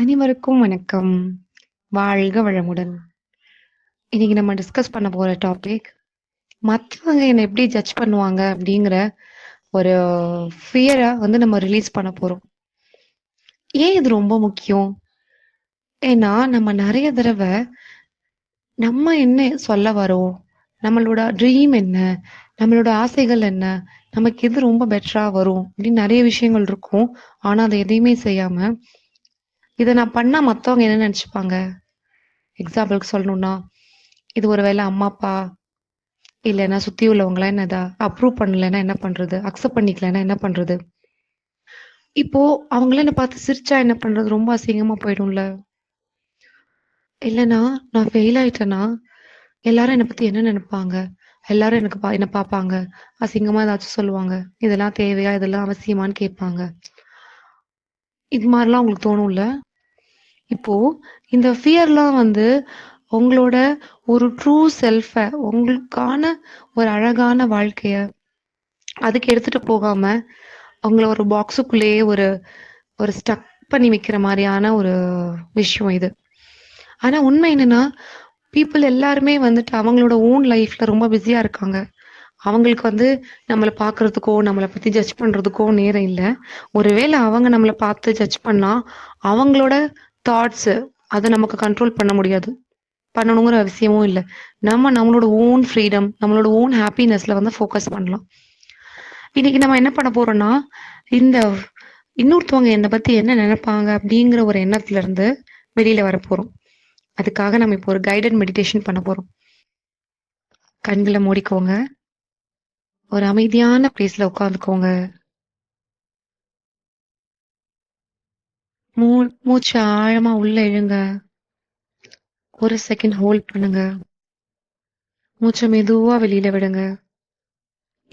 அனைவருக்கும் வணக்கம். வாழ்க வளமுடன். இன்னைக்கு நம்ம டிஸ்கஸ் பண்ண போற டாபிக், மற்றவங்க என்ன எப்படி ஜட்ஜ் பண்ணுவாங்க அப்படிங்கிற ஒரு ஃபியரை வந்து நம்ம ரிலீஸ் பண்ண போறோம். ஏன் இது ரொம்ப முக்கியம்? ஏன்னா, நம்ம நிறைய தடவை நம்ம என்ன சொல்ல வரோம்? நம்மளோட ட்ரீம் என்ன? நம்மளோட ஆசைகள் என்ன? நமக்கு எது ரொம்ப பெட்டரா வரும்? அப்படின்னு நிறைய விஷயங்கள் இருக்கும். ஆனா, அதை எதையுமே செய்யாம, இதை நான் பண்ணா மத்தவங்க என்ன நினச்சிப்பாங்க எக்ஸாம்பிளுக்கு சொல்லணும்னா, இது ஒரு வேளை அம்மா, அப்பா இல்லைன்னா சுற்றி உள்ளவங்களாம் என்ன இத அப்ரூவ் பண்ணலைன்னா என்ன பண்றது? அக்செப்ட் பண்ணிக்கலன்னா என்ன பண்ணுறது இப்போ அவங்கலாம் என்ன பார்த்து சிரிச்சா என்ன பண்றது? ரொம்ப அசிங்கமாக போயிடும்ல. இல்லைன்னா நான் ஃபெயில் ஆயிட்டேன்னா, எல்லாரும் என்னை பற்றி என்ன நினைப்பாங்க எல்லாரும் எனக்கு பா என்ன பார்ப்பாங்க. அசிங்கமாக ஏதாச்சும் சொல்லுவாங்க. இதெல்லாம் தேவையா? இதெல்லாம் அவசியமான்னு கேட்பாங்க. இது மாதிரிலாம் உங்களுக்கு தோணும்ல? இப்போ இந்த ஃபியர்லாம் வந்து உங்களோட ஒரு ட்ரூ செல்ஃப உங்களுக்கான ஒரு அழகான வாழ்க்கைய, அதுக்கு எடுத்துட்டு போகாம, அவங்கள ஒரு பாக்ஸுக்குள்ளேயே ஒரு ஒரு ஸ்டக் பண்ணி வைக்கிற மாதிரியான ஒரு விஷயம் இது. ஆனா உண்மை என்னன்னா, பீப்புள் எல்லாருமே வந்துட்டு அவங்களோட ஓன் லைஃப்ல ரொம்ப பிஸியா இருக்காங்க. அவங்களுக்கு வந்து நம்மளை பார்க்கறதுக்கோ, நம்மளை பத்தி ஜட்ஜ் பண்றதுக்கோ நேரம் இல்லை ஒருவேளை அவங்க நம்மளை பார்த்து ஜட்ஜ் பண்ணா, அவங்களோட தாட்ஸ் அதை நமக்கு கண்ட்ரோல் பண்ண முடியாது. பண்ணணுங்கிற அவசியமும் இல்லை நம்ம நம்மளோட ஓன் ஃப்ரீடம், நம்மளோட ஓன் ஹாப்பினஸ்ல வந்து ஃபோக்கஸ் பண்ணலாம். இன்னைக்கு நம்ம என்ன பண்ண போறோம்னா, இந்த இன்னொருத்தவங்க என்னை பத்தி என்ன நினைப்பாங்க அப்படிங்கிற ஒரு எண்ணத்துல இருந்து வெளியில வரப்போறோம். அதுக்காக நம்ம இப்போ ஒரு கைடட் மெடிடேஷன் பண்ண போறோம். கண்களை மூடிக்கோங்க. ஒரு அமைதியான பிளேஸ்ல உட்காந்துக்கோங்க மூ மூச்ச ஆழமா உள்ள இழுங்க. ஒரு செகண்ட் ஹோல்ட் பண்ணுங்க. மூச்சை மெதுவா வெளியில விடுங்க.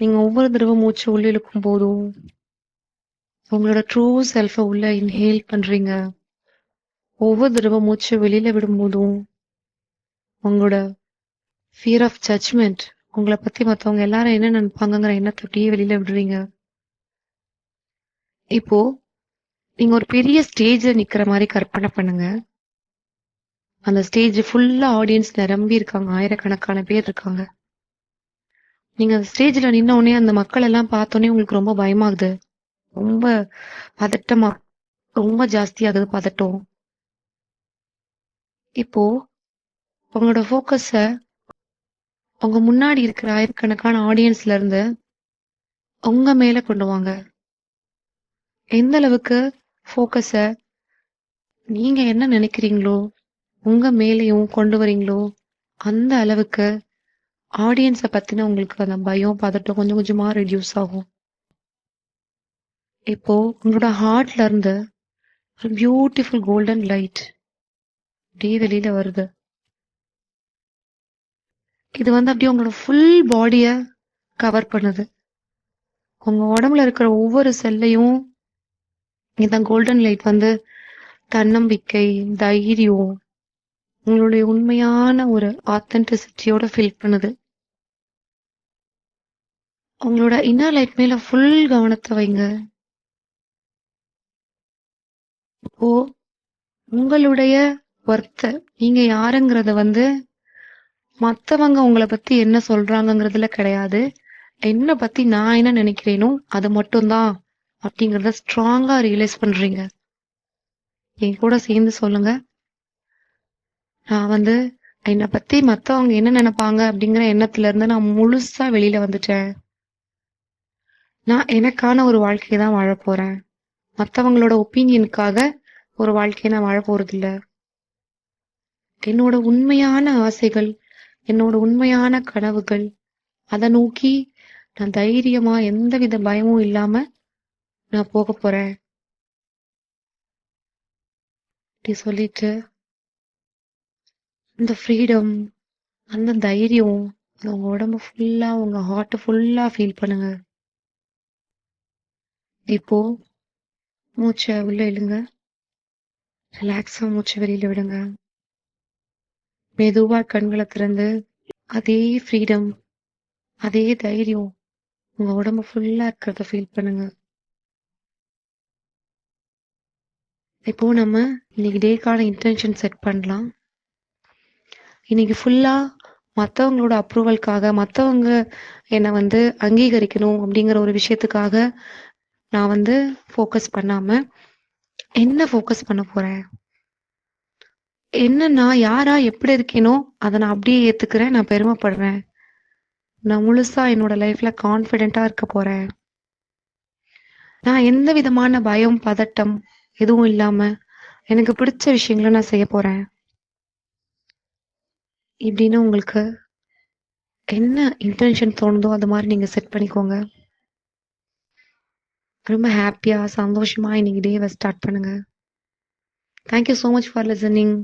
நீங்க ஒவ்வொரு தடவை மூச்சு உள்ள இழுக்கும் போதும், உங்களோட ட்ரூ செல்ஃப உள்ள இன்ஹேல் பண்றீங்க. ஒவ்வொரு தடவை மூச்சு வெளியில விடும் போதும் உங்களோட ஃபியர் ஆஃப் ஜட்ஜ்மெண்ட் உங்களை பத்தி மத்தவங்க எல்லாரும் என்ன நினைப்பாங்கங்கிற எண்ணத்தை அப்படியே வெளியில விடுறீங்க. இப்போ நீங்க ஒரு பெரிய ஸ்டேஜ்ல நிக்கிற மாதிரி கற்பனை பண்ணுங்க. அந்த ஸ்டேஜ் ஃபுல்லா ஆடியன்ஸ் நிரம்பி இருக்காங்க. ஆயிரக்கணக்கான பேர் இருக்காங்க. நீங்க அந்த ஸ்டேஜ்ல நின்ன உடனே அந்த மக்கள் எல்லாம் பார்த்தோன்னே உங்களுக்கு ரொம்ப பயமாகுது. ரொம்ப பதட்டமா ரொம்ப ஜாஸ்தியாகுது பதட்டம். இப்போ உங்களோட ஃபோக்கஸை அவங்க முன்னாடி இருக்கிற ஆயிரக்கணக்கான ஆடியன்ஸ்ல இருந்து உங்க மேல கொண்டு வாங்க. எந்த அளவுக்கு ஃபோக்கஸ நீங்க என்ன நினைக்கிறீங்களோ உங்க மேலேயும் கொண்டு வரீங்களோ, அந்த அளவுக்கு ஆடியன்ஸை பத்தின உங்களுக்கு அந்த பயம், பதட்டம் கொஞ்சம் கொஞ்சமா ரெடியூஸ் ஆகும். இப்போ உங்களோட ஹார்ட்ல இருந்து ஒரு பியூட்டிஃபுல் கோல்டன் லைட் அப்படியே வெளியில வருது. இது வந்து அப்படியே உங்களோட ஃபுல் பாடிய கவர் பண்ணுது. உங்க உடம்புல இருக்கிற ஒவ்வொரு செல்லையும் இதுதான் கோல்டன் லைட் வந்து தன்னம்பிக்கை, தைரியம், உங்களுடைய உண்மையான ஒரு ஆத்தென்டிசிட்டியோட ஃபீல் பண்ணுது. உங்களோட இன்னர் லைட் மேல ஃபுல் கவனத்தை வைங்க. இப்போ உங்களுடைய ஒர்த்த நீங்க யாருங்கிறத வந்து மற்றவங்க உங்களை பத்தி என்ன சொல்றாங்கங்கிறதுல கிடையாது. என்ன பத்தி நான் என்ன நினைக்கிறேனோ அது மட்டும் தான் அப்படிங்கிறத ஸ்ட்ராங்கா ரியலைஸ் பண்றீங்க. என் கூட சேர்ந்து சொல்லுங்க. நான் வந்து என்னை பத்தி மத்தவங்க என்ன நினைப்பாங்க அப்படிங்கிற எண்ணத்துல இருந்து நான் முழுசா வெளியில வந்துட்டேன். நான் எனக்கான ஒரு வாழ்க்கையை தான் வாழ போறேன். மத்தவங்களோட ஒப்பீனியனுக்காக ஒரு வாழ்க்கையை நான் வாழ போறதில்ல. என்னோட உண்மையான ஆசைகள், என்னோட உண்மையான கனவுகள், அதை நோக்கி நான் தைரியமா எந்தவித பயமும் இல்லாம நான் போகப் போறேன். அப்படி சொல்லிட்டு அந்த ஃப்ரீடம், அந்த தைரியம், உங்க உடம்பு ஃபுல்லா, உங்க ஹார்ட் ஃபுல்லா ஃபீல் பண்ணுங்க. இப்போ மூச்சை உள்ள இழுங்க. ரிலாக்ஸா மூச்சை வெளியில விடுங்க. மெதுவா கண்களை திறந்து அதே ஃப்ரீடம், அதே தைரியம். உங்க உடம்பு ஃபுல்லா இருக்கிறத ஃபீல் பண்ணுங்க. இப்போ நம்ம இன்னைக்கு டேக்கான இன்டென்ஷன் செட் பண்ணலாம். இன்னைக்கு ஃபுல்லா மற்றவங்களோட அப்ரூவல்காக மற்றவங்க என்னை வந்து அங்கீகரிக்கணும் அப்படிங்கிற ஒரு விஷயத்துக்காக நான் வந்து ஃபோக்கஸ் பண்ணாம என்ன ஃபோக்கஸ் பண்ண போறேன்? என்ன நான் யாரா எப்படி இருக்கேனோ அதை நான் அப்படியே ஏத்துக்கிறேன் நான் பெருமைப்படுறேன். நான் முழுசா என்னோட லைஃப்ல கான்ஃபிடென்ட்டா இருக்க போறேன். நான் எந்த விதமான பயம் பதட்டம் எதுவும் இல்லாம எனக்கு பிடிச்ச விஷயங்களை நான் செய்ய போறேன். இப்படின்னு உங்களுக்கு என்ன இன்டென்ஷன் தோணுதோ அது மாதிரி நீங்க செட் பண்ணிக்கோங்க. ரொம்ப ஹாப்பியா சந்தோஷமா இன்னைக்கு டேவை ஸ்டார்ட் பண்ணுங்க. Thank you so much for listening